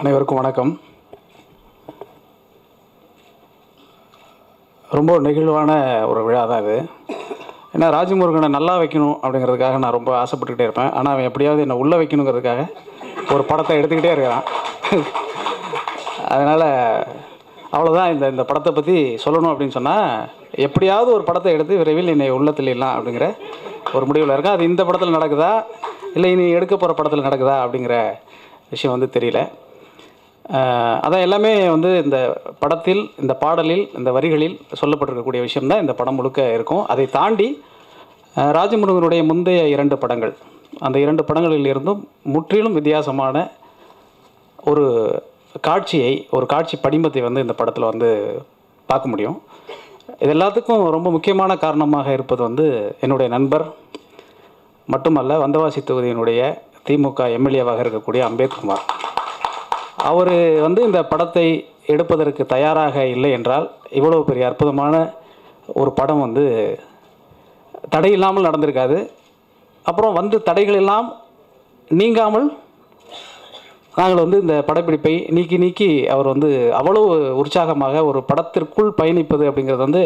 அனைவருக்கும் வணக்கம். ரொம்ப நெகிழ்வான ஒரு விழா தான் இது. ஏன்னா ராஜமுருகனை நல்லா வைக்கணும் அப்படிங்கிறதுக்காக நான் ரொம்ப ஆசைப்பட்டுக்கிட்டே இருப்பேன். ஆனால் அவன் எப்படியாவது என்னை உள்ளே வைக்கணுங்கிறதுக்காக ஒரு படத்தை எடுத்துக்கிட்டே இருக்கிறான். அதனால் அவ்வளோதான் இந்த இந்த படத்தை பற்றி சொல்லணும் அப்படின்னு சொன்னால் எப்படியாவது ஒரு படத்தை எடுத்து விரைவில் என்னை உள்ளத்தில் தெளியலாம் அப்படிங்கிற ஒரு முடிவில் இருக்கேன். அது இந்த படத்தில் நடக்குதா? இல்லை இனி எடுக்க போகிற படத்தில் நடக்குதா? அப்படிங்கிற விஷயம் வந்து தெரியல. அதான் எல்லாமே வந்து இந்த படத்தில் இந்த பாடலில் இந்த வரிகளில் சொல்லப்பட்டிருக்கக்கூடிய விஷயம்தான் இந்த படம் முழுக்க இருக்கும். அதை தாண்டி ராஜமுருகனுடைய முந்தைய இரண்டு படங்கள். அந்த இரண்டு படங்களில் இருந்தும் முற்றிலும் வித்தியாசமான ஒரு காட்சியை ஒரு காட்சி படிமத்தை வந்து இந்த படத்தில் வந்து பார்க்க முடியும். இது எல்லாத்துக்கும் ரொம்ப முக்கியமான காரணமாக இருப்பது வந்து என்னுடைய நண்பர் மட்டுமல்ல வந்தவாசி தொகுதியினுடைய திமுக எம்எல்ஏவாக இருக்கக்கூடிய அம்பேத்குமார். அவர் வந்து இந்த படத்தை எடுப்பதற்கு தயாராக இல்லை என்றால் இவ்வளவு பெரிய அற்புதமான ஒரு படம் வந்து தடை இல்லாமல் நடந்திருக்காது. அப்புறம் வந்து தடைகள் எல்லாம் நீங்காமல் நாங்கள் வந்து இந்த படப்பிடிப்பை நீக்கி நீக்கி அவர் வந்து அவ்வளவு உற்சாகமாக ஒரு படத்திற்குள் பயணிப்பது அப்படிங்கிறது வந்து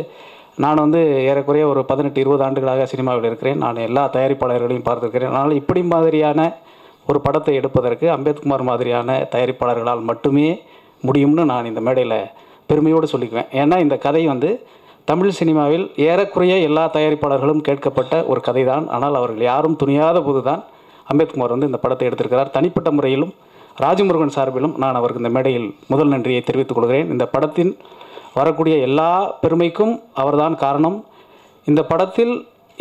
நான் வந்து ஏறக்குறைய ஒரு பதினெட்டு இருபது ஆண்டுகளாக சினிமாவில் இருக்கிறேன். நான் எல்லா தயாரிப்பாளர்களையும் பார்த்துருக்கிறேன். அதனால் இப்படி மாதிரியான ஒரு படத்தை எடுப்பதற்கு அம்பேத்குமார் மாதிரியான தயாரிப்பாளர்களால் மட்டுமே முடியும்னு நான் இந்த மேடையில் பெருமையோடு சொல்லிக்குவேன். ஏன்னா இந்த கதை வந்து தமிழ் சினிமாவில் ஏறக்குறைய எல்லா தயாரிப்பாளர்களும் கேட்கப்பட்ட ஒரு கதை தான் ஆனால் அவர்கள் யாரும் துணியாத போது தான் அம்பேத்குமார் வந்து இந்த படத்தை எடுத்திருக்கிறார். தனிப்பட்ட முறையிலும் ராஜமுருகன் சார்பிலும் நான் அவருக்கு இந்த மேடையில் முதல் நன்றியை தெரிவித்துக் கொள்கிறேன். இந்த படத்தின் வரக்கூடிய எல்லா பெருமைக்கும் அவர்தான் காரணம். இந்த படத்தில்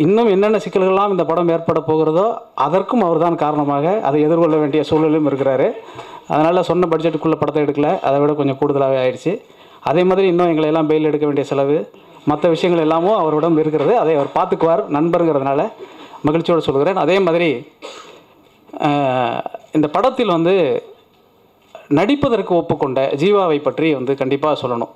இன்னும் என்னென்ன சிக்கல்கள்லாம் இந்த படம் ஏற்பட போகிறதோ அதற்கும் அவர்தான் காரணமாக அதை எதிர்கொள்ள வேண்டிய சூழலும் இருக்கிறாரு. அதனால் சொன்ன பட்ஜெட்டுக்குள்ளே படத்தை எடுக்கலை. அதை விட கொஞ்சம் கூடுதலாகவே ஆயிடுச்சு. அதே மாதிரி இன்னும் எங்களை எல்லாம் பெயில் எடுக்க வேண்டிய செலவு மற்ற விஷயங்கள் எல்லாமும் அவரிடம் இருக்கிறது. அதை அவர் பார்த்துக்குவார் நண்பருங்கிறதுனால மகிழ்ச்சியோடு சொல்கிறேன். அதே மாதிரி இந்த படத்தில் வந்து நடிப்பதற்கு ஒப்புக்கொண்ட ஜீவாவை பற்றி வந்து கண்டிப்பாக சொல்லணும்.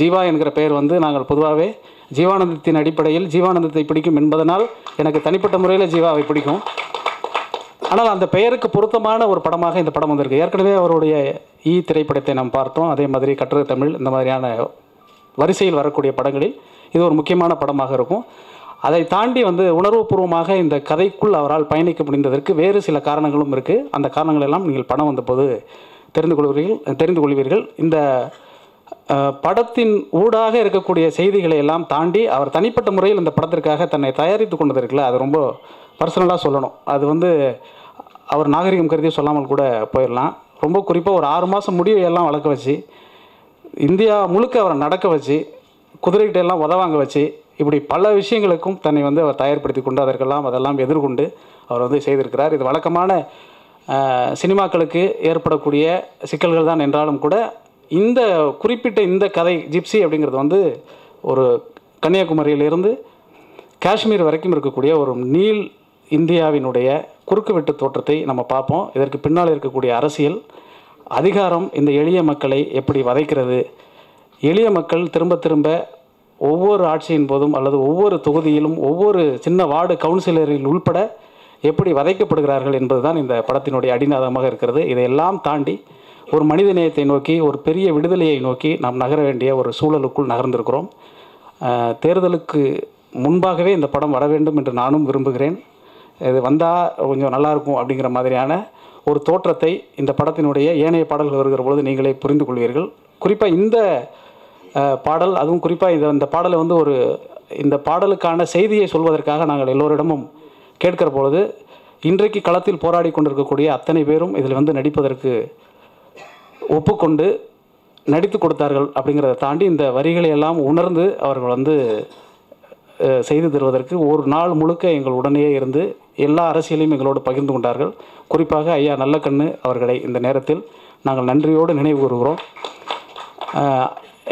ஜீவா என்கிற பெயர் வந்து நாங்கள் பொதுவாகவே ஜீவானந்தத்தின் அடிப்படையில் ஜீவானந்தத்தை பிடிக்கும் என்பதனால் எனக்கு தனிப்பட்ட முறையில் ஜீவாவை பிடிக்கும். ஆனால் அந்த பெயருக்கு பொருத்தமான ஒரு படமாக இந்த படம் வந்திருக்கு. ஏற்கனவே அவருடைய ஈ திரைப்படத்தை நாம் பார்த்தோம். அதே மாதிரி கட்டுரை தமிழ் இந்த மாதிரியான வரிசையில் வரக்கூடிய படங்களில் இது ஒரு முக்கியமான படமாக இருக்கும். அதை தாண்டி வந்து உணர்வுபூர்வமாக இந்த கதைக்குள் அவரால் பயணிக்க முடிந்ததற்கு வேறு சில காரணங்களும் இருக்குது அந்த காரணங்களெல்லாம் நீங்கள் படம் வந்தபோது தெரிந்து கொள்வீர்கள் தெரிந்து கொள்வீர்கள். இந்த படத்தின் ஊடாக இருக்கக்கூடிய செய்திகளை எல்லாம் தாண்டி அவர் தனிப்பட்ட முறையில் இந்த படத்திற்காக தன்னை தயாரித்து கொண்டது இருக்குல்ல அது ரொம்ப பர்சனலாக சொல்லணும். அது வந்து அவர் நாகரிகம் கருதி சொல்லாமல் கூட போயிடலாம். ரொம்ப குறிப்பாக ஒரு ஆறு மாதம் முடிவை எல்லாம் வளர்க்க வச்சு இந்தியா முழுக்க அவரை நடக்க வச்சு குதிரைகிட்ட எல்லாம் உதவாங்க வச்சு இப்படி பல விஷயங்களுக்கும் தன்னை வந்து அவர் தயார்படுத்தி கொண்டு அதற்கெல்லாம் அதெல்லாம் எதிர்கொண்டு அவர் வந்து செய்திருக்கிறார். இது வழக்கமான சினிமாக்களுக்கு ஏற்படக்கூடிய சிக்கல்கள் தான் என்றாலும் கூட இந்த குறிப்பிட்ட இந்த கதை ஜிப்சி அப்படிங்கிறது வந்து ஒரு கன்னியாகுமரியிலிருந்து காஷ்மீர் வரைக்கும் இருக்கக்கூடிய ஒரு நீல் இந்தியாவினுடைய குறுக்குவெட்டு தோற்றத்தை நம்ம பார்ப்போம். இதற்கு பின்னால் இருக்கக்கூடிய அரசியல் அதிகாரம் இந்த எளிய மக்களை எப்படி வதைக்கிறது? எளிய மக்கள் திரும்ப திரும்ப ஒவ்வொரு ஆட்சியின் போதும் அல்லது ஒவ்வொரு தொகுதியிலும் ஒவ்வொரு சின்ன வார்டு கவுன்சிலரில் உள்பட எப்படி வதைக்கப்படுகிறார்கள் என்பதுதான் இந்த படத்தினுடைய அடிநாதமாக இருக்கிறது. இதையெல்லாம் தாண்டி ஒரு மனித நேயத்தை நோக்கி ஒரு பெரிய விடுதலையை நோக்கி நாம் நகர வேண்டிய ஒரு சூழலுக்குள் நகர்ந்திருக்கிறோம். தேர்தலுக்கு முன்பாகவே இந்த படம் வர வேண்டும் என்று நானும் விரும்புகிறேன். இது வந்தால் கொஞ்சம் நல்லாயிருக்கும் அப்படிங்கிற மாதிரியான ஒரு தோற்றத்தை இந்த படத்தினுடைய ஏனைய பாடல்கள் வருகிற பொழுது நீங்களே புரிந்து கொள்வீர்கள். குறிப்பாக இந்த பாடல் அதுவும் குறிப்பாக இந்த இந்த பாடலை வந்து ஒரு இந்த பாடலுக்கான செய்தியை சொல்வதற்காக நாங்கள் எல்லோரிடமும் கேட்கிற பொழுது இன்றைக்கு களத்தில் போராடி கொண்டிருக்கக்கூடிய அத்தனை பேரும் இதில் வந்து நடிப்பதற்கு ஒப்புக்கொண்டு நடித்து கொடுத்தார்கள் அப்படிங்கிறத தாண்டி இந்த வரிகளை எல்லாம் உணர்ந்து அவர்கள் வந்து செய்து தருவதற்கு ஒரு நாள் முழுக்க எங்கள் உடனேயே இருந்து எல்லா அரசியலையும் எங்களோடு பகிர்ந்து கொண்டார்கள். குறிப்பாக ஐயா நல்லக்கண்ணு அவர்களை இந்த நேரத்தில் நாங்கள் நன்றியோடு நினைவு கூறுகிறோம்.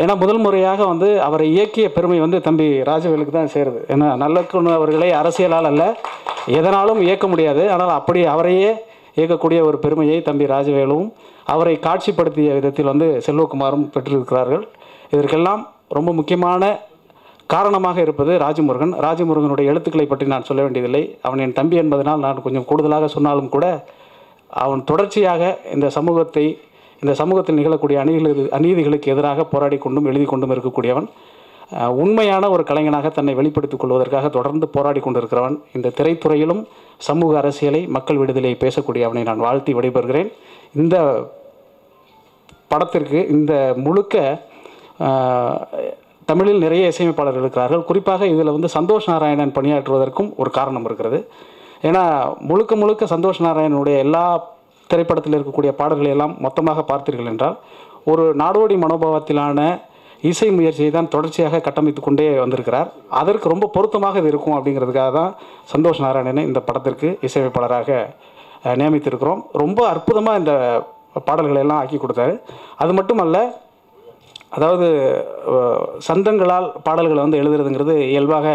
ஏன்னா முதல் முறையாக வந்து அவரை இயக்கிய பெருமை வந்து தம்பி ராஜவேலுக்கு தான் சேருது. ஏன்னா நல்லக்கண்ணு அவர்களை அரசியலால் அல்ல எதனாலும் இயக்க முடியாது. ஆனால் அப்படி அவரையே இயக்கக்கூடிய ஒரு பெருமையை தம்பி ராஜவேலுவும் அவரை காட்சிப்படுத்திய விதத்தில் வந்து செல்வகுமாரும் பெற்றிருக்கிறார்கள். இதற்கெல்லாம் ரொம்ப முக்கியமான காரணமாக இருப்பது ராஜமுருகன். ராஜமுருகனுடைய எழுத்துக்களை பற்றி நான் சொல்ல வேண்டியதில்லை. அவன் என் தம்பி என்பதனால் நான் கொஞ்சம் கூடுதலாக சொன்னாலும் கூட அவன் தொடர்ச்சியாக இந்த சமூகத்தை இந்த சமூகத்தில் நிகழக்கூடிய அநீதிகளுக்கு அநீதிகளுக்கு எதிராக போராடி கொண்டும் எழுதி கொண்டும் இருக்கக்கூடியவன். உண்மையான ஒரு கலைஞனாக தன்னை வெளிப்படுத்திக் கொள்வதற்காக தொடர்ந்து போராடி கொண்டிருக்கிறவன். இந்த திரைத்துறையிலும் சமூக அரசியலை மக்கள் விடுதலையை பேசக்கூடிய அவனை நான் வாழ்த்தி விடைபெறுகிறேன். இந்த படத்திற்கு இந்த முழுக்க தமிழில் நிறைய இசையமைப்பாளர்கள் இருக்கிறார்கள். குறிப்பாக இதில் வந்து சந்தோஷ் நாராயணன் பணியாற்றுவதற்கும் ஒரு காரணம் இருக்கிறது. ஏன்னா முழுக்க முழுக்க சந்தோஷ் நாராயணனுடைய எல்லா திரைப்படத்தில் இருக்கக்கூடிய பாடல்களை எல்லாம் மொத்தமாக பார்த்தீர்கள் என்றால் ஒரு நாடோடி மனோபாவத்திலான இசை முயற்சியை தான் தொடர்ச்சியாக கட்டமைத்து கொண்டே வந்திருக்கிறார். அதற்கு ரொம்ப பொருத்தமாக இது இருக்கும் அப்படிங்கிறதுக்காக தான் சந்தோஷ் நாராயணனை இந்த படத்திற்கு இசையமைப்பாளராக நியமித்திருக்கிறோம். ரொம்ப அற்புதமாக இந்த பாடல்களை எல்லாம் ஆக்கி கொடுத்தாரு. அது மட்டுமல்ல அதாவது சந்தங்களால் பாடல்களை வந்து எழுதுறதுங்கிறது இயல்பாக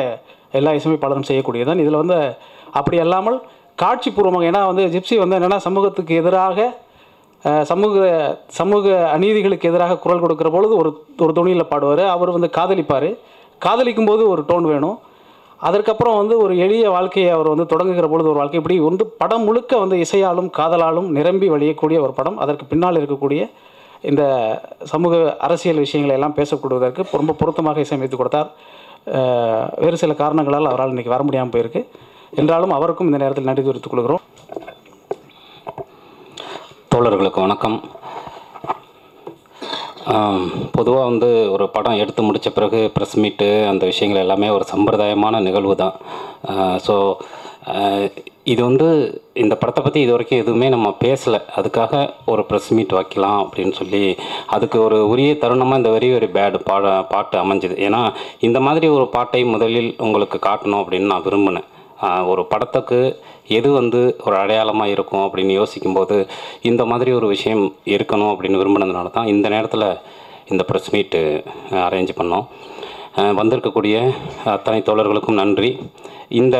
எல்லா இசையமைப்பாளரும் செய்யக்கூடியதான் இதில் வந்து அப்படி அல்லாமல் காட்சிபூர்வமாக ஏன்னா வந்து ஜிப்சி வந்து என்னென்னா சமூகத்துக்கு எதிராக சமூக சமூக அநீதிகளுக்கு எதிராக குரல் கொடுக்குற பொழுது ஒரு ஒரு துணியில் பாடுவார். அவர் வந்து காதலிப்பார். காதலிக்கும் போது ஒரு டோன் வேணும். அதற்கப்புறம் வந்து ஒரு எளிய வாழ்க்கையை அவர் வந்து தொடங்குகிற பொழுது ஒரு வாழ்க்கை. இப்படி வந்து படம் முழுக்க வந்து இசையாலும் காதலாலும் நிரம்பி வழியக்கூடிய ஒரு படம். அதற்கு பின்னால் இருக்கக்கூடிய இந்த சமூக அரசியல் விஷயங்களை எல்லாம் பேசக்கூடுவதற்கு ரொம்ப பொருத்தமாக இசையமைத்து கொடுத்தார். வேறு சில காரணங்களால் அவரால் இன்றைக்கி வர முடியாமல் போயிருக்கு. என்றாலும் அவருக்கும் இந்த நேரத்தில் நன்றி தெரிவித்துக் கொள்கிறோம். தோழர்களுக்கு வணக்கம். பொதுவாக வந்து ஒரு படம் எடுத்து முடித்த பிறகு ப்ரெஸ் மீட்டு அந்த விஷயங்கள் எல்லாமே ஒரு சம்பிரதாயமான நிகழ்வு தான். ஸோ இது வந்து இந்த படத்தை பற்றி இது வரைக்கும் எதுவுமே நம்ம பேசலை. அதுக்காக ஒரு ப்ரெஸ் மீட் வைக்கலாம் அப்படின்னு சொல்லி அதுக்கு ஒரு உரிய தருணமாக இந்த வெரி வெரி பேடு பாட பாட்டு அமைஞ்சுது. ஏன்னா இந்த மாதிரி ஒரு பாட்டை முதலில் உங்களுக்கு காட்டணும் அப்படின்னு நான் விரும்பினேன். ஒரு படத்துக்கு எது வந்து ஒரு அடையாளமாக இருக்கும் அப்படின்னு யோசிக்கும்போது இந்த மாதிரி ஒரு விஷயம் இருக்கணும் அப்படின்னு விரும்பினதுனால தான் இந்த நேரத்தில் இந்த ப்ரெஸ் மீட்டு அரேஞ்ச் பண்ணோம். வந்திருக்கக்கூடிய அத்தனை தோழர்களுக்கும் நன்றி. இந்த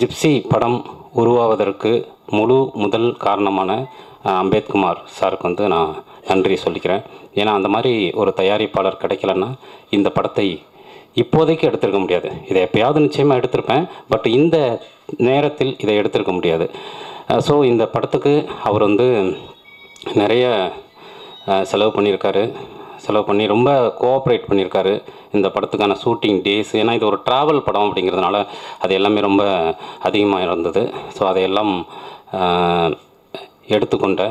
ஜிப்சி படம் உருவாவதற்கு முழு முதல் காரணமான அம்பேத்குமார் சாருக்கு வந்து நான் நன்றி சொல்லிக்கிறேன். ஏன்னா அந்த மாதிரி ஒரு தயாரிப்பாளர் கிடைக்கலன்னா இந்த படத்தை இப்போதைக்கு எடுத்திருக்க முடியாது. இதை எப்பயாவது நிச்சயமாக எடுத்திருப்பேன். பட் இந்த நேரத்தில் இதை எடுத்திருக்க முடியாது. ஸோ இந்த படத்துக்கு அவர் வந்து நிறைய செலவு பண்ணியிருக்காரு. செலவு பண்ணி ரொம்ப கோஆப்ரேட் பண்ணியிருக்காரு. இந்த படத்துக்கான ஷூட்டிங் டேஸ் ஏன்னா இது ஒரு ட்ராவல் படம் அப்படிங்கிறதுனால அது எல்லாமே ரொம்ப அதிகமாக இருந்தது. ஸோ அதையெல்லாம் எடுத்துக்கொண்ட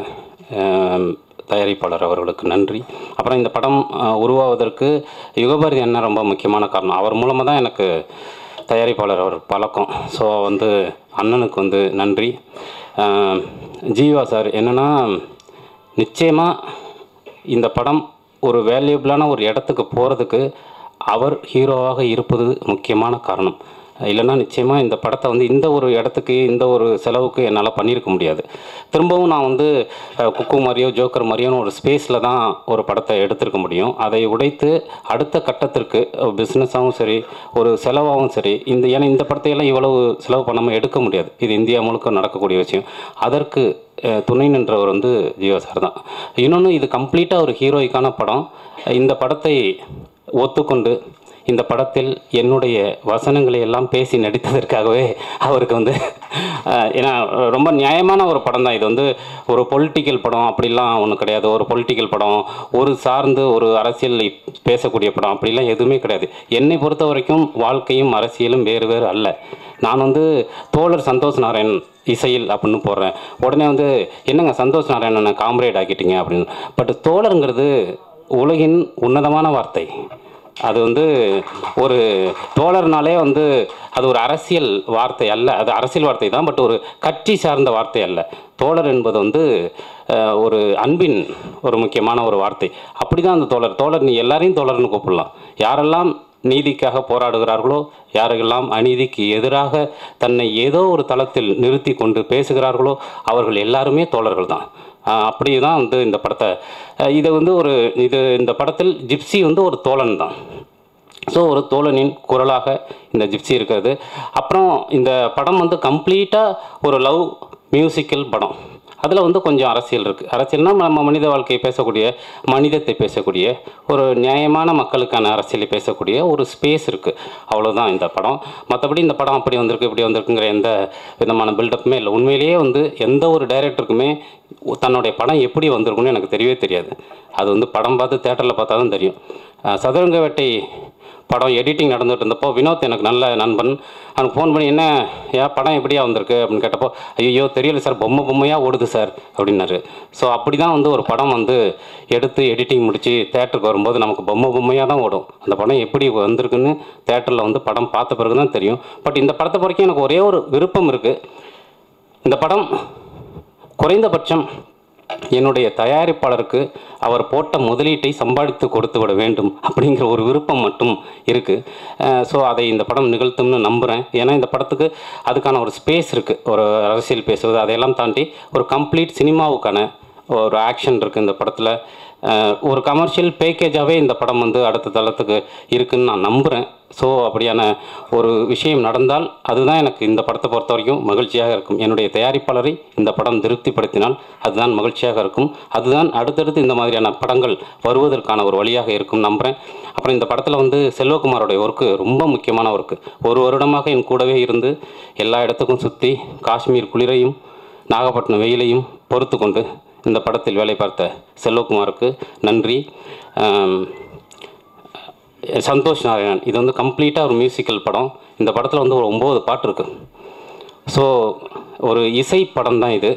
தயாரிப்பாளர் அவர்களுக்கு நன்றி. அப்புறம் இந்த படம் உருவாவதற்கு யுகபாரதி அண்ணன் ரொம்ப முக்கியமான காரணம். அவர் மூலமாக தான் எனக்கு தயாரிப்பாளர் அவர் பழக்கம். ஸோ வந்து அண்ணனுக்கு வந்து நன்றி. ஜீவா சார் என்னென்னா நிச்சயமாக இந்த படம் ஒரு வேல்யூபிளான ஒரு இடத்துக்கு போகிறதுக்கு அவர் ஹீரோவாக இருப்பது முக்கியமான காரணம். இல்லைன்னா நிச்சயமாக இந்த படத்தை வந்து இந்த ஒரு இடத்துக்கு இந்த ஒரு செலவுக்கு என்னால் பண்ணியிருக்க முடியாது. திரும்பவும் நான் வந்து குக்கு மாதிரியோ ஜோக்கர் மாதிரியோ ஒரு ஸ்பேஸில் தான் ஒரு படத்தை எடுத்திருக்க முடியும். அதை உடைத்து அடுத்த கட்டத்திற்கு பிஸ்னஸாகவும் சரி ஒரு செலவாகவும் சரி இந்த ஏன்னா இந்த படத்தையெல்லாம் இவ்வளவு செலவு பண்ணாமல் எடுக்க முடியாது. இது இந்தியா முழுக்க நடக்கக்கூடிய விஷயம். அதற்கு துணை நின்றவர் வந்து ஜீவா சார் தான். இன்னொன்று இது கம்ப்ளீட்டாக ஒரு ஹீரோய்க்கான படம். இந்த படத்தை ஒத்துக்கொண்டு இந்த படத்தில் என்னுடைய வசனங்களை எல்லாம் பேசி நடித்ததற்காகவே அவருக்கு வந்து ஏன்னா ரொம்ப நியாயமான ஒரு படம் தான் இது வந்து ஒரு பொலிட்டிக்கல் படம் அப்படிலாம் ஒன்றும் கிடையாது. ஒரு பொலிட்டிக்கல் படம் ஒரு சார்ந்து ஒரு அரசியல் பேசக்கூடிய படம் அப்படிலாம் எதுவுமே கிடையாது. என்னை பொறுத்த வரைக்கும் வாழ்க்கையும் அரசியலும் வேறு வேறு அல்ல. நான் வந்து தோழர் சந்தோஷ் நாராயண் இசையில் அப்படின்னு போடுறேன். உடனே வந்து என்னங்க சந்தோஷ் நாராயணனை காம்ரேட் ஆக்கிட்டீங்க? அப்படின்னு. பட் தோழருங்கிறது உலகின் உன்னதமான வார்த்தை. அது வந்து ஒரு தோழர்னாலே வந்து அது ஒரு அரசியல் வார்த்தை அல்ல. அது அரசியல் வார்த்தை தான் பட் ஒரு கட்சி சார்ந்த வார்த்தை அல்ல. தோழர் என்பது வந்து ஒரு அன்பின் ஒரு முக்கியமான ஒரு வார்த்தை. அப்படி தான் அந்த தோழர். தோழர் நீ எல்லாரையும் தோழர்னு கூப்பிடலாம். யாரெல்லாம் நீதிக்காக போராடுகிறார்களோ யாரெல்லாம் அநீதிக்கு எதிராக தன்னை ஏதோ ஒரு தளத்தில் நிறுத்தி கொண்டு பேசுகிறார்களோ அவர்கள் எல்லாருமே தோழர்கள் தான். அப்படி தான் வந்து இந்த படத்தை. இதை வந்து ஒரு இது இந்த படத்தில் ஜிப்சி வந்து ஒரு தோழன் தான். ஸோ ஒரு தோழனின் குரலாக இந்த ஜிப்சி இருக்கிறது. அப்புறம் இந்த படம் வந்து கம்ப்ளீட்டாக ஒரு லவ் மியூசிக்கல் படம். அதில் வந்து கொஞ்சம் அரசியல் இருக்குது அரசியல்னால் நம்ம மனித வாழ்க்கையை பேசக்கூடிய மனிதத்தை பேசக்கூடிய ஒரு நியாயமான மக்களுக்கான அரசியலை பேசக்கூடிய ஒரு ஸ்பேஸ் இருக்குது அவ்வளோதான் இந்த படம். மற்றபடி இந்த படம் அப்படி வந்திருக்கு இப்படி வந்திருக்குங்கிற எந்த விதமான பில்டப்புமே இல்லை. உண்மையிலேயே வந்து எந்த ஒரு டைரக்டருக்குமே தன்னுடைய படம் எப்படி வந்திருக்குன்னு எனக்கு தெரியவே தெரியாது. அது வந்து படம் பார்த்து தேட்டரில் பார்த்தா தான் தெரியும் சதுரங்க வேட்டை படம் எடிட்டிங் நடந்துகிட்டு இருந்தப்போ வினோத் எனக்கு நல்ல நண்பன். அவனுக்கு ஃபோன் பண்ணி என்ன? ஏன் படம் எப்படியா வந்திருக்கு? அப்படின்னு கேட்டப்போ ஐயோ தெரியல சார். பொம்மை பொம்மையாக ஓடுது சார். அப்படின்னாரு. ஸோ அப்படி தான் வந்து ஒரு படம் வந்து எடுத்து எடிட்டிங் முடித்து தேட்டருக்கு வரும்போது நமக்கு பொம்மை பொம்மையாக தான் ஓடும். அந்த படம் எப்படி வந்திருக்குன்னு தேட்டரில் வந்து படம் பார்த்த பிறகு தான் தெரியும். பட் இந்த படத்தை பொறுக்கும் எனக்கு ஒரே ஒரு விருப்பம் இருக்குது இந்த படம் குறைந்தபட்சம் என்னுடைய தயாரிப்பாளருக்கு அவர் போட்ட முதலீட்டை சம்பாதித்து கொடுத்து விட வேண்டும் அப்படிங்கிற ஒரு விருப்பம் மட்டும் இருக்குது ஸோ அதை இந்த படம் நிகழ்த்தும்னு நம்புகிறேன் ஏன்னா இந்த படத்துக்கு அதுக்கான ஒரு ஸ்பேஸ் இருக்குது ஒரு அரசியல் பேசுவது அதையெல்லாம் தாண்டி ஒரு கம்ப்ளீட் சினிமாவுக்கான ஒரு ஆக்ஷன் இருக்குது இந்த படத்தில். ஒரு கமர்ஷியல் பேக்கேஜாகவே இந்த படம் வந்து அடுத்த தளத்துக்கு இருக்குன்னு நான் நம்புகிறேன் ஸோ அப்படியான ஒரு விஷயம் நடந்தால் அதுதான் எனக்கு இந்த படத்தை பொறுத்த வரைக்கும் மகிழ்ச்சியாக இருக்கும். என்னுடைய தயாரிப்பாளரை இந்த படம் திருப்திப்படுத்தினால் அதுதான் மகிழ்ச்சியாக இருக்கும். அதுதான் அடுத்தடுத்து இந்த மாதிரியான படங்கள் வருவதற்கான ஒரு வழியாக இருக்கும் நம்புகிறேன் அப்புறம் இந்த படத்தில் வந்து செல்வகுமாரோடைய ஒர்க்கு ரொம்ப முக்கியமான ஒர்க்கு ஒரு வருடமாக என் கூடவே இருந்து எல்லா இடத்துக்கும் சுற்றி காஷ்மீர் குளிரையும் நாகப்பட்டினம் வெயிலையும் பொறுத்து கொண்டு இந்த படத்தில் வேலை பார்த்த செல்வகுமாருக்கு நன்றி. சந்தோஷ் நாராயணன். இது வந்து கம்ப்ளீட்டாக ஒரு மியூசிக்கல் படம். இந்த படத்தில் வந்து ஒரு ஒம்பது பாட்டு இருக்குது ஸோ ஒரு இசை படம் தான் இது.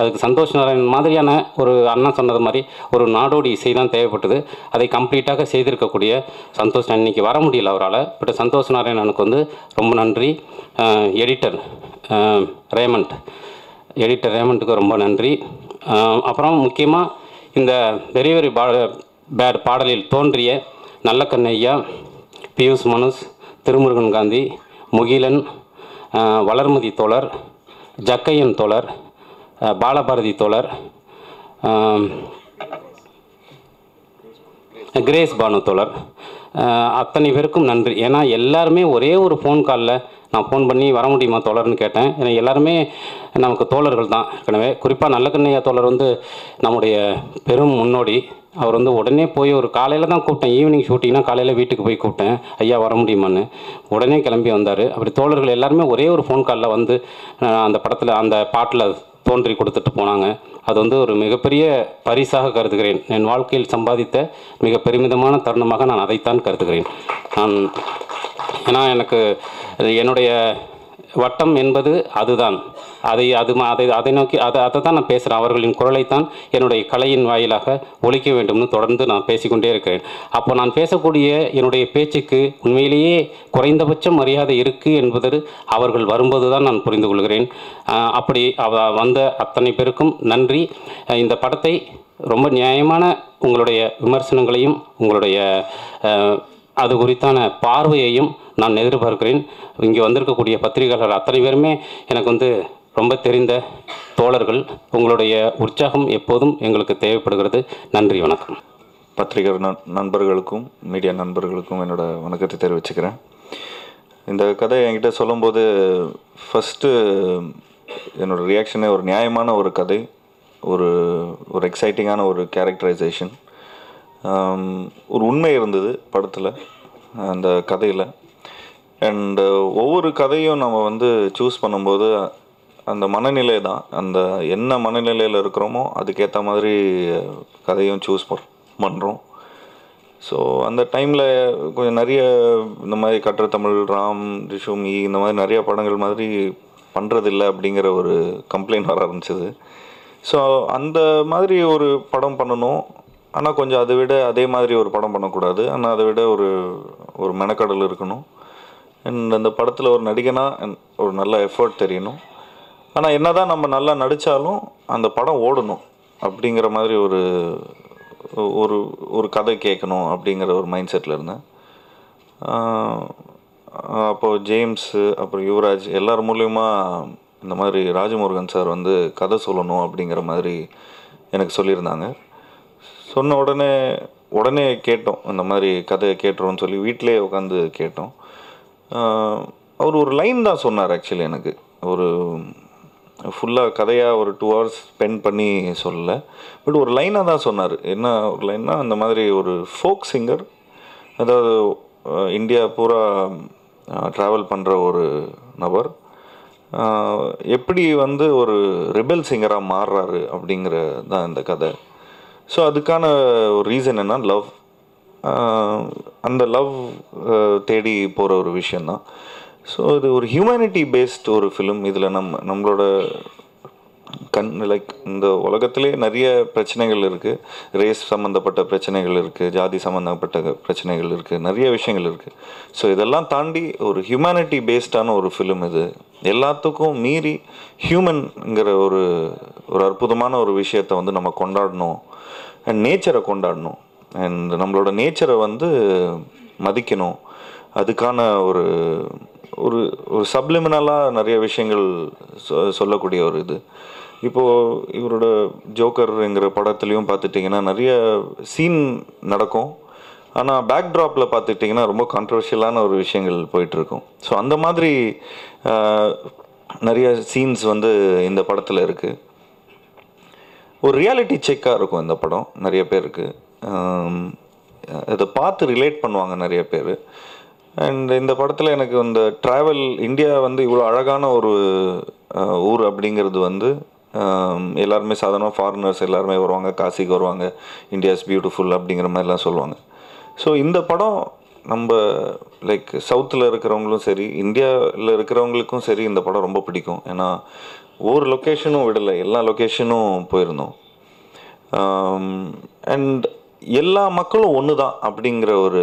அதுக்கு சந்தோஷ் நாராயணன் மாதிரியான ஒரு அண்ணன் சொன்னது மாதிரி ஒரு நாடோடி இசை தான் தேவைப்பட்டது. அதை கம்ப்ளீட்டாக செய்திருக்கக்கூடிய சந்தோஷ் நாராயணன் இன்னைக்கு வர முடியல அவரால். பட் சந்தோஷ் நாராயணனுக்கு வந்து ரொம்ப நன்றி. Editor Raymond. எடிட்டர் ரேமண்ட்டுக்கு ரொம்ப நன்றி. அப்புறம் முக்கியமாக இந்த வெரி வெரி பா பேட் பாடலில் தோன்றிய நல்ல கண்ணையா பியூஷ் மனுஷ் திருமுருகன் காந்தி முகிலன் வளர்மதி தோழர் ஜக்கையன் தோழர் பாலபாரதி தோழர் கிரேஸ் பானு தோழர். அத்தனை பேருக்கும் நன்றி. ஏன்னா எல்லாருமே ஒரே ஒரு ஃபோன் காலில் நான் ஃபோன் பண்ணி வர முடியுமா தோழர்னு கேட்டேன். ஏன்னா எல்லாருமே நமக்கு தோழர்கள் தான். ஏற்கனவே குறிப்பாக நல்லக்கண்ணையா தோழர் வந்து நம்முடைய பெரும் முன்னோடி. அவர் வந்து உடனே போய் ஒரு காலையில் தான் கூப்பிட்டேன். ஈவினிங் ஷூட்டிங்னா காலையில் வீட்டுக்கு போய் கூப்பிட்டேன். ஐயா வர முடியுமான்னு? உடனே கிளம்பி வந்தார். அப்படி தோழர்கள் எல்லாருமே ஒரே ஒரு ஃபோன் காலில் வந்து அந்த படத்தில் அந்த பாட்டில் தோன்றி கொடுத்துட்டு போனாங்க. அது வந்து ஒரு மிகப்பெரிய பரிசாக கருதுகிறேன். என் வாழ்க்கையில் சம்பாதித்த மிக பெருமிதமான தருணமாக நான் அதைத்தான் கருதுகிறேன். நான் ஏன்னா எனக்கு என்னுடைய வட்டம் என்பது அதுதான். அதை அது அதை அதை நோக்கி அதை அதை தான் நான் பேசுகிறேன் அவர்களின் குரலைத்தான் என்னுடைய கலையின் வாயிலாக ஒழிக்க வேண்டும்னு தொடர்ந்து நான் பேசிக்கொண்டே இருக்கிறேன். அப்போ நான் பேசக்கூடிய என்னுடைய பேச்சுக்கு உண்மையிலேயே குறைந்தபட்ச மரியாதை இருக்குது என்பது அவர்கள் வரும்போது தான் நான் புரிந்து கொள்கிறேன். அப்படி அவ வந்த அத்தனை பேருக்கும் நன்றி. இந்த படத்தை ரொம்ப நியாயமான உங்களுடைய விமர்சனங்களையும் உங்களுடைய அது குறித்தான பார்வையையும் நான் எதிர்பார்க்கிறேன். இங்கே வந்திருக்கக்கூடிய பத்திரிகையாளர் அத்தனை பேருமே எனக்கு வந்து ரொம்ப தெரிந்த தோழர்கள் உங்களுடைய உற்சாகம் எப்போதும் எங்களுக்கு தேவைப்படுகிறது. நன்றி வணக்கம். பத்திரிகை நண்பர்களுக்கும் மீடியா நண்பர்களுக்கும் என்னோட வணக்கத்தை தெரிவிச்சுக்கிறேன். இந்த கதை என்கிட்ட சொல்லும்போது ஃபஸ்ட்டு என்னோடய ரியாக்ஷனே ஒரு நியாயமான ஒரு கதை ஒரு ஒரு எக்ஸைட்டிங்கான ஒரு கேரக்டரைசேஷன் ஒரு உண்மை இருந்தது படத்தில் அந்த கதையில். அண்டு ஒவ்வொரு கதையும் நம்ம வந்து சூஸ் பண்ணும்போது அந்த மனநிலை தான். அந்த என்ன மனநிலையில் இருக்கிறோமோ அதுக்கேற்ற மாதிரி கதையும் சூஸ் பண்ணுறோம் ஸோ அந்த டைமில் கொஞ்சம் நிறைய இந்த மாதிரி கற்ற தமிழ் ராம் ரிஷுமி இந்த மாதிரி நிறைய படங்கள் மாதிரி பண்ணுறதில்ல அப்படிங்கிற ஒரு கம்ப்ளைண்ட் வர ஆரம்பிச்சது. ஸோ அந்த மாதிரி ஒரு படம் பண்ணணும். ஆனால் கொஞ்சம் அதை விட அதே மாதிரி ஒரு படம் பண்ணக்கூடாது. ஆனால் அதை விட ஒரு ஒரு மெனக்கடல் இருக்கணும். அண்ட் அந்த படத்தில் ஒரு நடிகனாக ஒரு நல்ல எஃபர்ட் தெரியணும். ஆனால் என்னதான் நம்ம நல்லா நடித்தாலும் அந்த படம் ஓடணும் அப்படிங்கிற மாதிரி ஒரு ஒரு ஒரு கதை கேட்கணும் அப்படிங்கிற ஒரு மைண்ட் செட்டில் இருந்தேன் அப்போது ஜேம்ஸு அப்புறம் யுவராஜ் எல்லார் மூலயமா இந்த மாதிரி ராஜமுருகன் சார் வந்து கதை சொல்லணும் அப்படிங்கிற மாதிரி எனக்கு சொல்லியிருந்தாங்க. சொன்ன உடனே உடனே கேட்டோம் இந்த மாதிரி கதையை கேட்டுருவோம்னு சொல்லி வீட்டிலே உட்காந்து கேட்டோம். அவர் ஒரு லைன் தான் சொன்னார் ஆக்சுவலி எனக்கு. ஒரு ஃபுல்லாக கதையாக ஒரு டூ ஹவர்ஸ் ஸ்பெண்ட் பண்ணி சொல்லலை. பட் ஒரு லைனாக தான் சொன்னார். என்ன ஒரு லைன்னா அந்த மாதிரி ஒரு ஃபோக் சிங்கர் அதாவது இந்தியா பூரா ட்ராவல் பண்ணுற ஒரு நபர். எப்படி வந்து ஒரு ரிபல் சிங்கராக மாறுறாரு அப்படிங்கிற தான் இந்த கதை. ஸோ அதுக்கான ஒரு ரீசன் என்ன? லவ் அந்த லவ் தேடி போகிற ஒரு விஷயந்தான் ஸோ இது ஒரு ஹியூமனிட்டி பேஸ்ட் ஒரு ஃபிலிம் இதில் நம்ம நம்மளோட கண் லைக் இந்த உலகத்திலே நிறைய பிரச்சனைகள் இருக்குது ரேஸ் சம்மந்தப்பட்ட பிரச்சனைகள் இருக்குது ஜாதி சம்மந்தப்பட்ட பிரச்சனைகள் இருக்குது நிறைய விஷயங்கள் இருக்குது ஸோ இதெல்லாம் தாண்டி ஒரு ஹியூமனிட்டி பேஸ்டான ஒரு ஃபிலிம் இது. எல்லாத்துக்கும் மீறி ஹியூமன்ங்கிற ஒரு ஒரு அற்புதமான ஒரு விஷயத்தை வந்து நம்ம கொண்டாடணும். அண்ட் நேச்சரை கொண்டாடணும். அண்ட் நம்மளோட நேச்சரை வந்து மதிக்கணும். அதுக்கான ஒரு ஒரு ஒரு சப்ளிமினலாக நிறைய விஷயங்கள் சொ- சொல்லக்கூடிய ஒரு இது. இப்போது இவரோட ஜோக்கர்ங்கிற படத்துலையும் பார்த்துட்டிங்கன்னா நிறைய சீன் நடக்கும். ஆனால் பேக்ட்ராப்பில் பார்த்துட்டிங்கன்னா ரொம்ப கான்ட்ரவர்ஷியலான ஒரு விஷயங்கள் போயிட்டுருக்கும். ஸோ அந்த மாதிரி நிறைய சீன்ஸ் வந்து இந்த படத்தில் இருக்குது ஒரு ரியாலிட்டி செக்காக இருக்கும் இந்த படம் நிறைய பேருக்கு. இதை பார்த்து ரிலேட் பண்ணுவாங்க நிறைய பேர். அண்ட் இந்த படத்தில் எனக்கு இந்த ட்ராவல் இந்தியா வந்து இவ்வளோ அழகான ஒரு ஊர் அப்படிங்கிறது வந்து எல்லாருமே சாதாரண ஃபாரினர்ஸ் எல்லாருமே வருவாங்க காசிக்கு வருவாங்க இந்தியாஸ் பியூட்டிஃபுல் அப்படிங்கிற மாதிரிலாம் சொல்லுவாங்க. ஸோ இந்த படம் நம்ம லைக் சவுத்தில் இருக்கிறவங்களும் சரி இந்தியாவில் இருக்கிறவங்களுக்கும் சரி இந்த படம் ரொம்ப பிடிக்கும். ஏன்னா ஒவ்வொரு லொக்கேஷனும் விடலை எல்லா லொக்கேஷனும் போயிருந்தோம். அண்ட் எல்லா மக்களும் ஒன்று தான் அப்படிங்கிற ஒரு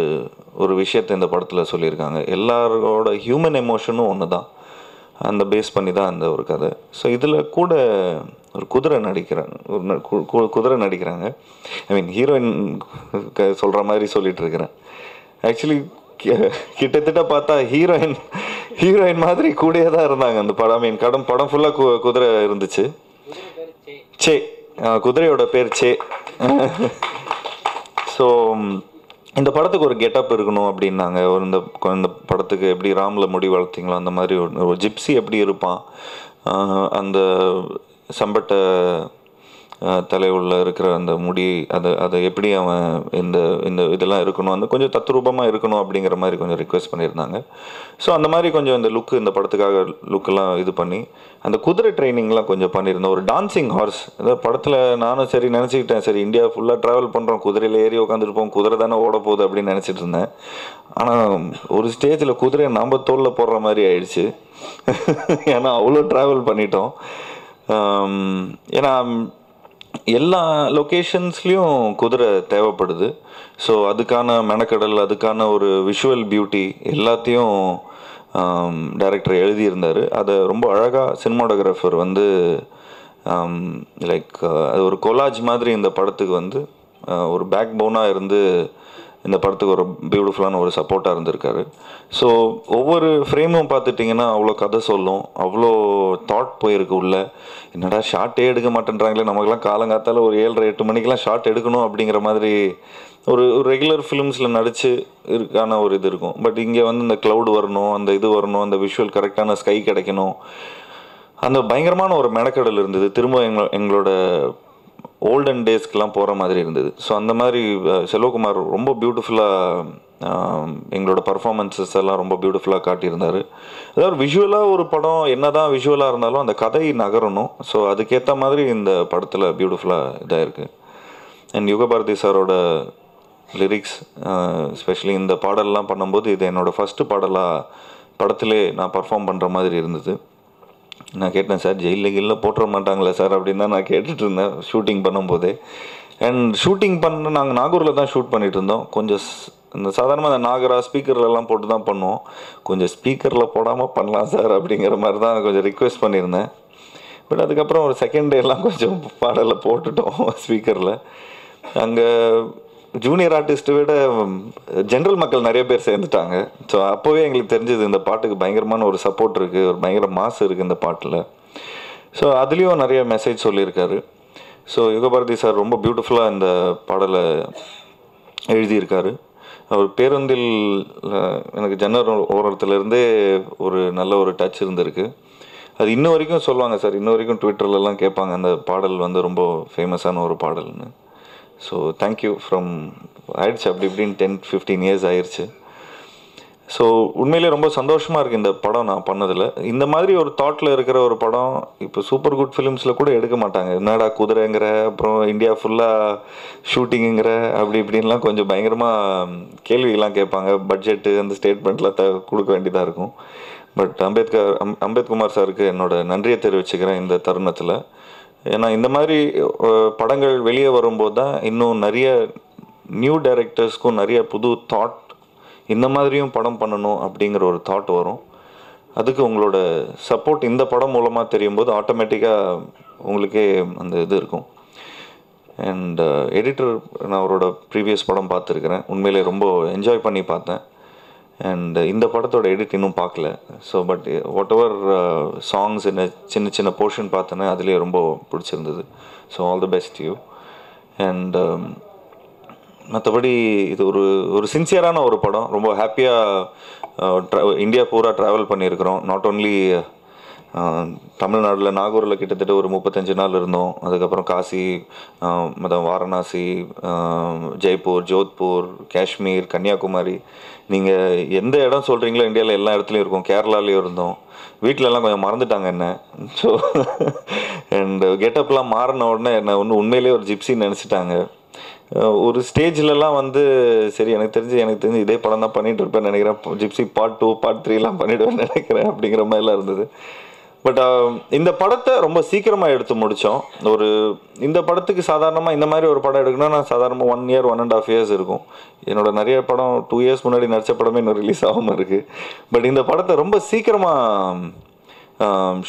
ஒரு விஷயத்தை இந்த படத்தில் சொல்லியிருக்காங்க. எல்லாரோட ஹியூமன் எமோஷனும் ஒன்று தான் அந்த பேஸ் பண்ணி தான் அந்த ஒரு கதை. ஸோ இதில் கூட ஒரு குதிரை நடிக்கிறாங்க. ஒரு குதிரை நடிக்கிறாங்க. ஐ மீன் ஹீரோயின் சொல்கிற மாதிரி சொல்லிட்டு இருக்கிறேன். ஆக்சுவலி கிட்டத்தட்ட பார்த்தா ஹீரோயின் ஹீரோயின் மாதிரி கூடயே தான் இருந்தாங்க அந்த படம். ஐ மீன் கடம் படம் ஃபுல்லாக கு குதிரை இருந்துச்சு. சே குதிரையோட பேர் சே. ஸோ இந்த படத்துக்கு ஒரு கெட்டப் இருக்கணும் அப்படின்னாங்க. ஒரு இந்த இந்த படத்துக்கு எப்படி ராமில் முடி வளர்த்திங்களோ அந்த மாதிரி ஒரு ஒரு ஜிப்சி எப்படி இருப்பான்? அந்த சம்பட்டை தலையுள்ள இருக்கிற அந்த முடி அதை அதை எப்படி அவன் இந்த இந்த இதெல்லாம் இருக்கணும் அந்த கொஞ்சம் தத்ரூபமாக இருக்கணும் அப்படிங்கிற மாதிரி கொஞ்சம் ரிக்வெஸ்ட் பண்ணியிருந்தாங்க. ஸோ அந்த மாதிரி கொஞ்சம் இந்த லுக்கு இந்த படத்துக்காக லுக்கெல்லாம் இது பண்ணி அந்த குதிரை ட்ரைனிங்லாம் கொஞ்சம் பண்ணியிருந்தோம். ஒரு டான்சிங் ஹார்ஸ் அதாவது படத்தில் நானும் சரி நினச்சிக்கிட்டேன். சரி இந்தியா ஃபுல்லாக ட்ராவல் பண்ணுறோம் குதிரையில் ஏறி உட்காந்துருப்போம் குதிரை தானே ஓட போகுது அப்படின்னு நினச்சிட்டு இருந்தேன். ஆனால் ஒரு ஸ்டேஜில் குதிரையை நம்ம தோளில் போடுற மாதிரி ஆயிடுச்சு. ஏன்னா அவ்வளோ ட்ராவல் பண்ணிட்டோம். ஏன்னா எல்லா லொக்கேஷன்ஸ்லேயும் குதிரை தேவைப்படுது. ஸோ அதுக்கான மெனக்கடல் அதுக்கான ஒரு விஷுவல் பியூட்டி எல்லாத்தையும் டைரக்டர் எழுதியிருந்தார். அதை ரொம்ப அழகாக சினிமாட்டோகிராஃபர் வந்து லைக் அது ஒரு கொலாஜ் மாதிரி இந்த படத்துக்கு வந்து ஒரு பேக் போனாக இருந்து இந்த படத்துக்கு ஒரு பியூட்டிஃபுல்லான ஒரு சப்போர்ட்டாக இருந்திருக்காரு. ஸோ ஒவ்வொரு ஃப்ரேமும் பார்த்துட்டிங்கன்னா அவ்வளோ கதை சொல்லும் அவ்வளோ தாட் போயிருக்கு உள்ளே. என்னடா ஷார்ட்டே எடுக்க மாட்டேன்றாங்களே நமக்கெல்லாம் காலங்காத்தால் ஒரு ஏழரை எட்டு மணிக்கெலாம் ஷார்ட் எடுக்கணும் அப்படிங்கிற மாதிரி ஒரு ஒரு ரெகுலர் ஃபிலிம்ஸில் நடித்து இருக்கான ஒரு இது இருக்கும். பட் இங்கே வந்து இந்த க்ளவுட் வரணும் அந்த இது வரணும் அந்த விஷுவல் கரெக்டான ஸ்கை கிடைக்கணும். அந்த பயங்கரமான ஒரு மெனக்கடல் இருந்தது. திரும்ப எங்க எங்களோட ஓல்டன் டேஸ்க்கெலாம் போகிற மாதிரி இருந்தது. ஸோ அந்த மாதிரி செல்வகுமார் ரொம்ப பியூட்டிஃபுல்லாக எங்களோட பர்ஃபார்மன்ஸஸ் எல்லாம் ரொம்ப பியூட்டிஃபுல்லாக காட்டியிருந்தார். அதாவது விஷுவலாக ஒரு படம் என்ன தான் விஷுவலாக இருந்தாலும் அந்த கதை நகரணும். ஸோ அதுக்கேற்ற மாதிரி இந்த படத்தில் பியூட்டிஃபுல்லாக இதாக இருக்குது அண்ட் யுகபாரதி சாரோட லிரிக்ஸ் ஸ்பெஷலி இந்த பாடல்லாம் பண்ணும்போது இது என்னோடய ஃபஸ்ட்டு பாடலாக படத்திலே நான் பர்ஃபார்ம் பண்ணுற மாதிரி இருந்தது. நான் கேட்டேன் சார் ஜெயிலில் கீழில் போட்டுற மாட்டாங்களே சார்? அப்படின்னு தான் நான் கேட்டுட்டு இருந்தேன் ஷூட்டிங் பண்ணும்போதே. அண்ட் ஷூட்டிங் பண்ண நாங்கள் நாகூரில் தான் ஷூட் பண்ணிகிட்டு இருந்தோம். கொஞ்சம் ஸ்- இந்த சாதாரணமாக அந்த நாகரா ஸ்பீக்கர்லலாம் போட்டு தான் பண்ணுவோம். கொஞ்சம் ஸ்பீக்கரில் போடாமல் பண்ணலாம் சார் அப்படிங்கிற மாதிரி தான் கொஞ்சம் ரிக்வெஸ்ட் பண்ணியிருந்தேன். பட் அதுக்கப்புறம் ஒரு செகண்ட் டேலாம் கொஞ்சம் பாடலை போட்டுட்டோம் ஸ்பீக்கரில் அங்கே ஜூனியர் ஆர்டிஸ்ட்டை விட ஜென்ரல் மக்கள் நிறைய பேர் சேர்ந்துட்டாங்க. ஸோ அப்போவே எங்களுக்கு தெரிஞ்சது இந்த பாட்டுக்கு பயங்கரமான ஒரு சப்போர்ட் இருக்குது ஒரு பயங்கர மாசு இருக்குது இந்த பாட்டில். ஸோ அதுலேயும் நிறைய மெசேஜ் சொல்லியிருக்காரு. ஸோ யுகபாரதி சார் ரொம்ப பியூட்டிஃபுல்லாக இந்த பாடலை எழுதியிருக்காரு. அவர் பேருந்தில் எனக்கு ஜன்னல் ஓரத்துலேருந்தே ஒரு நல்ல ஒரு டச் இருந்திருக்கு. அது இன்ன வரைக்கும் சொல்லுவாங்க சார் இன்ன வரைக்கும் ட்விட்டர்லலாம் கேட்பாங்க அந்த பாடல் வந்து ரொம்ப ஃபேமஸான ஒரு பாடல்னு. ஸோ தேங்க்யூ ஃப்ரம் ஆயிடுச்சு அப்படி இப்படின்னு டென் ஃபிஃப்டீன் இயர்ஸ் ஆயிடுச்சு ஸோ உண்மையிலே ரொம்ப சந்தோஷமாக இருக்குது இந்த படம் நான் பண்ணதில். இந்த மாதிரி ஒரு தாட்டில் இருக்கிற ஒரு படம் இப்போ சூப்பர் குட் ஃபிலிம்ஸில் கூட எடுக்க மாட்டாங்க. என்னடா குதிரைங்கிற அப்புறம் இந்தியா ஃபுல்லாக ஷூட்டிங்குங்கிற அப்படி இப்படின்லாம் கொஞ்சம் பயங்கரமாக கேள்விகள்லாம் கேட்பாங்க. பட்ஜெட்டு அந்த ஸ்டேட்மெண்ட்லாம் த கொடுக்க வேண்டியதாக இருக்கும். பட் அம்பேத்கர் அம் அம்பேத்குமார் சாருக்கு என்னோட நன்றியை தெரிவிச்சுக்கிறேன் இந்த தருணத்தில். ஏன்னா இந்த மாதிரி படங்கள் வெளியே வரும்போது தான் இன்னும் நிறைய நியூ டைரக்டர்ஸ்க்கும் நிறைய புது தாட் இந்த மாதிரியும் படம் பண்ணணும் அப்படிங்கிற ஒரு தாட் வரும். அதுக்கு உங்களோட சப்போர்ட் இந்த படம் மூலமாக தெரியும் போது ஆட்டோமேட்டிக்காக உங்களுக்கே அந்த இது இருக்கும். அண்ட் எடிட்டர் நான் அவரோட ப்ரீவியஸ் படம் பார்த்துருக்குறேன். உண்மையிலே ரொம்ப என்ஜாய் பண்ணி பார்த்தேன். அண்ட் uh, இந்த படத்தோட எடிட் இன்னும் பார்க்கல. So but whatever songs என்ன சின்ன சின்ன போர்ஷன் பார்த்தேன்னா அதுலேயே ரொம்ப பிடிச்சிருந்தது. So all the best you and மற்றபடி இது ஒரு ஒரு சின்சியரான ஒரு படம். ரொம்ப ஹாப்பியாக இந்தியா uh, பூரா ட்ராவல் பண்ணியிருக்கிறோம். நாட் ஓன்லி uh, தமிழ்நாட்டில் நாகூரில் கிட்டத்தட்ட ஒரு முப்பத்தஞ்சு நாள் இருந்தோம். அதுக்கப்புறம் காசி மதம் வாரணாசி ஜெய்ப்பூர் ஜோத்பூர் காஷ்மீர் கன்னியாகுமரி நீங்கள் எந்த இடம் சொல்கிறீங்களோ இந்தியாவில் எல்லா இடத்துலையும் இருக்கும். கேரளாலேயும் இருந்தோம். வீட்டிலலாம் கொஞ்சம் மறந்துட்டாங்க என்ன. ஸோ அண்ட் கெட்டப்லாம் மாறின உடனே என்ன ஒன்று உண்மையிலேயே ஒரு ஜிப்ஸின்னு நினச்சிட்டாங்க. ஒரு ஸ்டேஜ்லலாம் வந்து சரி எனக்கு தெரிஞ்சு எனக்கு தெரிஞ்சு இதே படம் தான் பண்ணிட்டு இருப்பேன் நினைக்கிறேன். ஜிப்சி பார்ட் டூ பார்ட் த்ரீலாம் பண்ணிவிடுவேன் நினைக்கிறேன் அப்படிங்கிற மாதிரிலாம் இருந்தது. பட் um, இந்த படத்தை ரொம்ப சீக்கிரமாக எடுத்து முடித்தோம் ஒரு இந்த படத்துக்கு சாதாரணமாக இந்த மாதிரி ஒரு படம் எடுக்கணும்னா நான் சாதாரணமாக one year one and half years இருக்கும். என்னோட நிறைய படம் டூ இயர்ஸ் முன்னாடி நடித்த படமே இன்னும் ரிலீஸ் ஆகாமல் இருக்குது பட் இந்த படத்தை ரொம்ப சீக்கிரமாக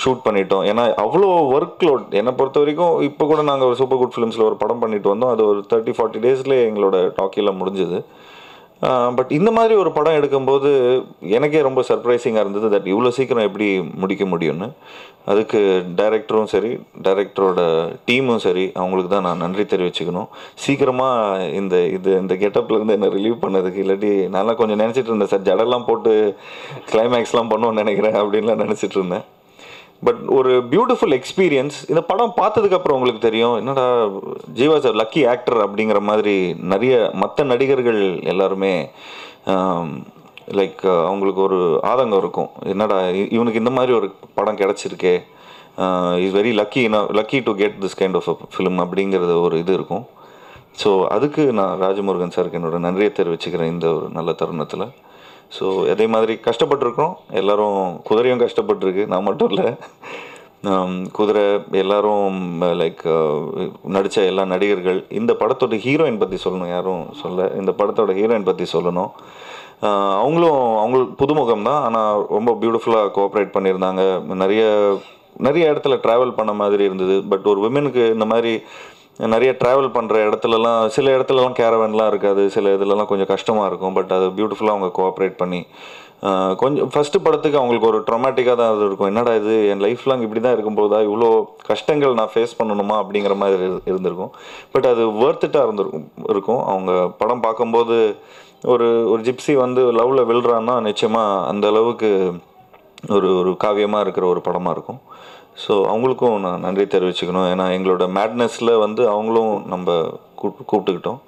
ஷூட் um, பண்ணிட்டோம். ஏன்னா அவ்வளோ ஒர்க் லோட் என்னை பொறுத்த வரைக்கும் இப்போ கூட நாங்கள் ஒரு சூப்பர் குட் ஃபிலிம்ஸில் ஒரு படம் பண்ணிட்டு வந்தோம். அது ஒரு தேர்ட்டி ஃபார்ட்டி டேஸ்லேயே எங்களோட டாக்கியில் முடிஞ்சது. பட் இந்த மாதிரி ஒரு படம் எடுக்கும்போது எனக்கே ரொம்ப சர்ப்ரைசிங்காக இருந்தது தட் இவ்வளோ சீக்கிரம் எப்படி முடிக்க முடியும்னு. அதுக்கு டைரக்டரும் சரி டைரக்டரோட டீமும் சரி அவங்களுக்கு தான் நான் நன்றி தெரிவிச்சுக்கணும். சீக்கிரமாக இந்த இது இந்த கெட்டப்லேருந்து என்னை ரிலீவ் பண்ணதுக்கு இல்லாட்டி நான்லாம் கொஞ்சம் நினச்சிட்டு இருந்தேன் சார் ஜடெல்லாம் போட்டு கிளைமேக்ஸ்லாம் பண்ணுவோம்னு நினைக்கிறேன் அப்படின்லாம் நினச்சிட்டு இருந்தேன். பட் ஒரு பியூட்டிஃபுல் எக்ஸ்பீரியன்ஸ் இந்த படம் பார்த்ததுக்கு அப்புறம் உங்களுக்கு தெரியும் என்னடா ஜீவா சார் லக்கி ஆக்டர் அப்படிங்கிற மாதிரி நிறைய மற்ற நடிகர்கள் எல்லாருமே லைக் அவங்களுக்கு ஒரு ஆதங்கம் இருக்கும். என்னடா இவனுக்கு இந்த மாதிரி ஒரு படம் கிடச்சிருக்கே. Is very lucky lucky to get this kind of film அப்படிங்கிறது ஒரு இது இருக்கும். ஸோ அதுக்கு நான் ராஜமுருகன் சாருக்கு என்னோட நன்றியை தெரிவிச்சுக்கிறேன் இந்த ஒரு நல்ல தருணத்தில். ஸோ அதே மாதிரி கஷ்டப்பட்டிருக்கோம் எல்லோரும் குதிரையும் கஷ்டப்பட்டிருக்கு. நான் மட்டும் இல்லை. குதிரை எல்லாரும் லைக் uh, நடித்த எல்லா நடிகர்கள் இந்த படத்தோட ஹீரோயின் பற்றி சொல்லணும். யாரும் சொல்ல இந்த படத்தோட ஹீரோயின் பற்றி சொல்லணும். அவங்களும் அவங்களுக்கு புதுமுகம் தான். ஆனால் ரொம்ப பியூட்டிஃபுல்லாக கோஆப்ரேட் பண்ணியிருந்தாங்க. நிறைய நிறைய இடத்துல ட்ராவல் பண்ண மாதிரி இருந்தது. பட் ஒரு விமனுக்கு இந்த மாதிரி நிறைய ட்ராவல் பண்ணுற இடத்துலலாம் சில இடத்துலலாம் கேரவன்லாம் இருக்காது. சில இதுலலாம் கொஞ்சம் கஷ்டமாக இருக்கும். பட் அது பியூட்டிஃபுல்லாக அவங்க கோஆப்ரேட் பண்ணி கொஞ்சம் ஃபஸ்ட்டு படத்துக்கு அவங்களுக்கு ஒரு ட்ரொமேட்டிக்காக தான் அது இருக்கும். என்னடா இது? என் லைஃப் லாங் இப்படி தான் இருக்கும்போதா? இவ்வளோ கஷ்டங்கள் நான் ஃபேஸ் பண்ணணுமா? அப்படிங்கிற மாதிரி இரு- இருந்திருக்கும். பட் அது வேர்த்துட்டாக இருந்திருக்கும் இருக்கும். அவங்க படம் பார்க்கும்போது ஒரு ஒரு ஜிப்ஸி வந்து லவ்வில் விழுறான்னா நிச்சயமாக அந்த அளவுக்கு ஒரு ஒரு காவியமாக இருக்கிற ஒரு படமாக இருக்கும். ஸோ அவங்களுக்கும் நான் நன்றி தெரிவிச்சுக்கணும். ஏன்னா எங்களோட மேட்னஸில் வந்து அவங்களும் நம்ம கூப்பிட்டுக்கிட்டோம்.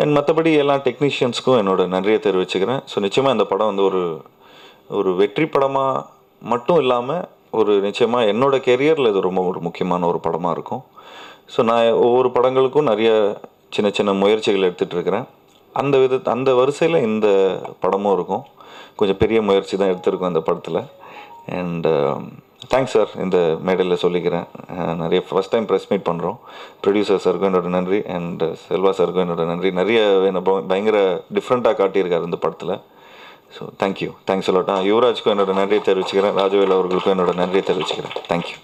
அண்ட் மற்றபடி எல்லா டெக்னீஷியன்ஸ்க்கும் என்னோடய நன்றியை தெரிவிச்சுக்கிறேன். ஸோ நிச்சயமாக இந்த படம் வந்து ஒரு ஒரு வெற்றி படமாக மட்டும் இல்லாமல் ஒரு நிச்சயமாக என்னோட கெரியரில் இது ரொம்ப ஒரு முக்கியமான ஒரு படமாக இருக்கும். ஸோ நான் ஒவ்வொரு படங்களுக்கும் நிறைய சின்ன சின்ன முயற்சிகள் எடுத்துகிட்டு இருக்கிறேன். அந்த வித அந்த வரிசையில் இந்த படமும் இருக்கும். கொஞ்சம் பெரிய முயற்சி தான் எடுத்திருக்கோம் இந்த படத்தில். அண்ட் தேங்க்ஸ் சார் இந்த மேடையில் சொல்லிக்கிறேன். நிறைய ஃபஸ்ட் டைம் ப்ரெஸ் மீட் பண்ணுறோம் ப்ரொடியூசர் சாருக்கும் என்னோட நன்றி. அண்ட் செல்வா சாருக்கும் என்னோட நன்றி. நிறைய என்ன பயங்கர டிஃப்ரெண்ட்டாக காட்டியிருக்காரு இந்த படத்தில். ஸோ தேங்க்யூ தேங்க்ஸ் சொல்லட்டா யுவராஜ்க்கும் என்னோட நன்றியை தெரிவிச்சுக்கிறேன். ராஜவேல் அவர்களுக்கும் என்னோட நன்றியை தெரிவிச்சுக்கிறேன். தேங்க்யூ